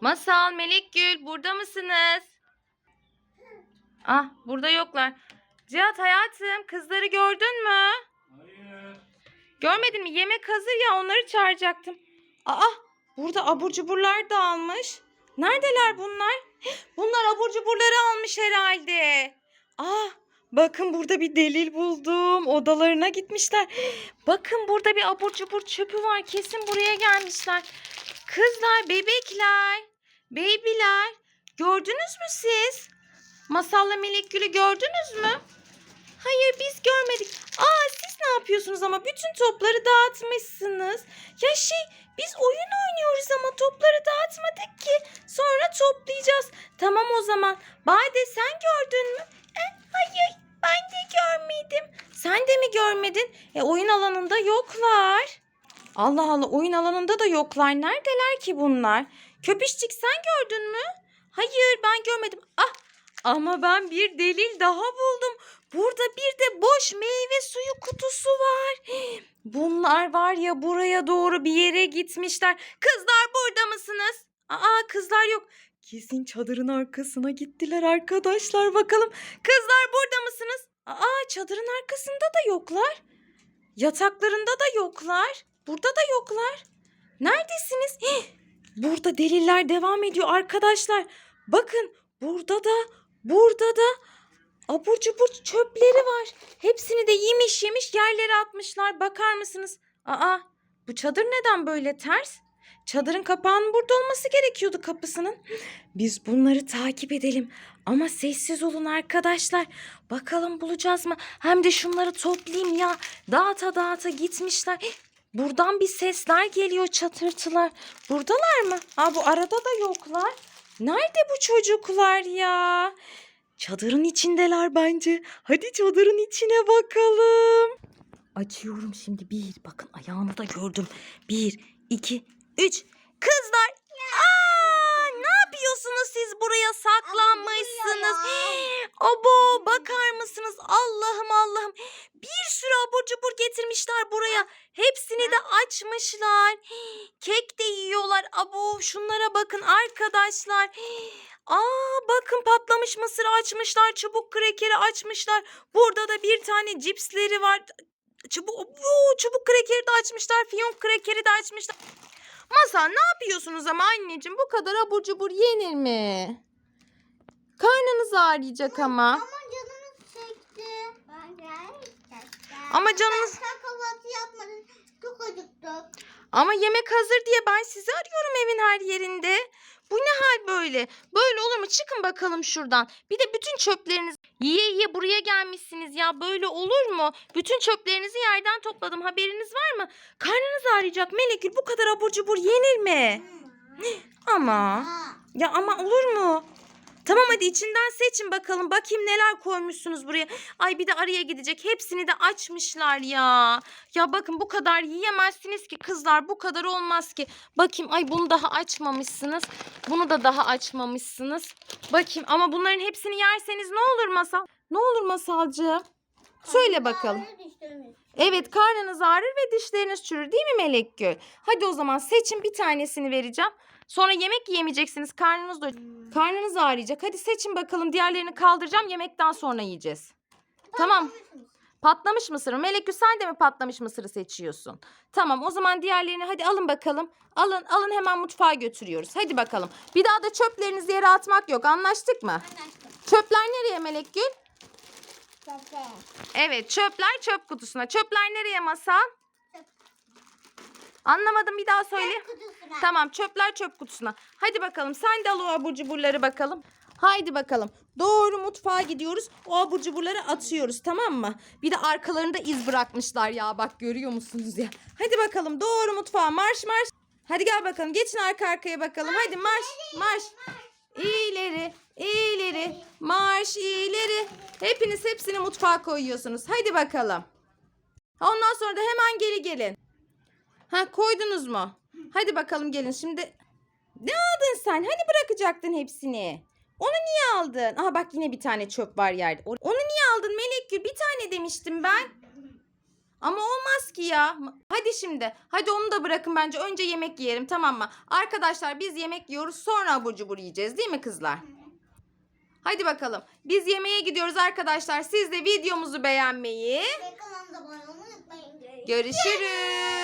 Masal, Melek Gül burada mısınız? Ah burada yoklar. Cihat hayatım kızları gördün mü? Hayır. Görmedin mi? Yemek hazır ya onları çağıracaktım. Aa burada abur cuburlar da almış. Neredeler bunlar? Bunlar abur cuburları almış herhalde. Aa bakın burada bir delil buldum. Odalarına gitmişler. Bakın burada bir abur cubur çöpü var. Kesin buraya gelmişler. Kızlar, bebekler, babyler. Gördünüz mü siz? Masalla Melek Gül'ü gördünüz mü? Hayır biz görmedik. Aa siz ne yapıyorsunuz ama bütün topları dağıtmışsınız. Ya şey biz oyun oynuyoruz ama topları dağıtmadık ki. Sonra toplayacağız. Tamam o zaman. Bade sen gördün mü? E, hayır ben de görmedim. Sen de mi görmedin? E oyun alanında yoklar. Allah Allah oyun alanında da yoklar. Neredeler ki bunlar? Köpüşçik sen gördün mü? Hayır ben görmedim. Ah ama ben bir delil daha buldum. Burada bir de boş meyve suyu kutusu var. Bunlar var ya buraya doğru bir yere gitmişler. Kızlar burada mısınız? Aa kızlar yok. Kesin çadırın arkasına gittiler arkadaşlar bakalım. Kızlar burada mısınız? Aa çadırın arkasında da yoklar. Yataklarında da yoklar. Burada da yoklar. Neredesiniz? Hih! Burada deliller devam ediyor arkadaşlar. Bakın burada da burada da abur cubur çöpleri var. Hepsini de yemiş yemiş yerlere atmışlar. Bakar mısınız? Aa bu çadır neden böyle ters? Çadırın kapağının burada olması gerekiyordu kapısının. Biz bunları takip edelim. Ama sessiz olun arkadaşlar. Bakalım bulacağız mı? Hem de şunları toplayayım ya. Dağıta dağıta gitmişler. Hih, Buradan bir sesler geliyor çatırtılar. Buradalar mı? Aa bu arada da yoklar. Nerede bu çocuklar ya? Çadırın içindeler bence. Hadi çadırın içine bakalım. Açıyorum şimdi. Bir, bakın ayağını da gördüm. Bir, iki, üç. Kızlar. Aa, ne yapıyorsunuz siz buraya saklanmışsınız? Abo bakar mısınız? Allah'ım Allah'ım. Bir sürü abur cubur getirmişler buraya. Açmışlar. Kek de yiyorlar. Abo şunlara bakın arkadaşlar. Aa bakın patlamış mısır açmışlar. Çubuk krekeri açmışlar. Burada da bir tane cipsleri var. Çubuk, Oo, çubuk krekeri de açmışlar. Fiyonk krekeri de açmışlar. Masal ne yapıyorsunuz ama anneciğim? Bu kadar abur cubur yenir mi? Karnınız ağrıyacak ama. Ama canımız çekti. Ama canınız... Sen kahvaltı yapmadın. Ama yemek hazır diye ben sizi arıyorum evin her yerinde. Bu ne hal böyle? Böyle olur mu? Çıkın bakalım şuradan. Bir de bütün çöplerinizi yiye yiye buraya gelmişsiniz ya. Böyle olur mu? Bütün çöplerinizi yerden topladım. Haberiniz var mı? Karnınız ağrıyacak Melekül. Bu kadar abur cubur yenir mi? Ama. Ya ama olur mu? Tamam hadi içinden seçin bakalım. Bakayım neler koymuşsunuz buraya. Ay bir de araya gidecek. Hepsini de açmışlar ya. Ya bakın bu kadar yiyemezsiniz ki kızlar. Bu kadar olmaz ki. Bakayım ay bunu daha açmamışsınız. Bunu da daha açmamışsınız. Bakayım ama bunların hepsini yerseniz ne olur masal? Ne olur masalcığım? Söyle bakalım. Evet karnınız ağrır ve dişleriniz çürür değil mi Melek Gül? Hadi o zaman seçin bir tanesini vereceğim. Sonra yemek yiyemeyeceksiniz. Karnınız da karnınız ağrıyacak. Hadi seçin bakalım. Diğerlerini kaldıracağım. Yemekten sonra yiyeceğiz. Tamam. Patlamış mısırı. Melek Gül sen de mi patlamış mısırı seçiyorsun? Tamam o zaman diğerlerini hadi alın bakalım. Alın alın hemen mutfağa götürüyoruz. Hadi bakalım. Bir daha da çöplerinizi yere atmak yok. Anlaştık mı? Anlaştık. Çöpler nereye Melek Gül? Evet çöpler çöp kutusuna. Çöpler nereye masal? Anlamadım bir daha söyle. Çöp kutusuna. Tamam çöpler çöp kutusuna. Hadi bakalım sen de al o abur cuburları bakalım. Haydi bakalım. Doğru mutfağa gidiyoruz. O abur cuburları atıyoruz tamam mı? Bir de arkalarında iz bırakmışlar ya bak görüyor musunuz ya. Hadi bakalım doğru mutfağa marş marş. Hadi gel bakalım geçin arka arkaya bakalım. Hadi marş marş. İleri ileri marş ileri. Hepiniz hepsini mutfağa koyuyorsunuz. Hadi bakalım. Ondan sonra da hemen geri gelin. Ha koydunuz mu? Hadi bakalım gelin şimdi. Ne aldın sen? Hani bırakacaktın hepsini? Onu niye aldın? Aha bak yine bir tane çöp var yerde. Onu niye aldın Melek Gül? Bir tane demiştim ben. Ama olmaz ki ya. Hadi şimdi. Hadi onu da bırakın bence. Önce yemek yiyelim tamam mı? Arkadaşlar biz yemek yiyoruz sonra abur cubur yiyeceğiz değil mi kızlar? Hadi bakalım. Biz yemeğe gidiyoruz arkadaşlar. Siz de videomuzu beğenmeyi. Ve kanalımıza abone olmayı unutmayın. Görüşürüz.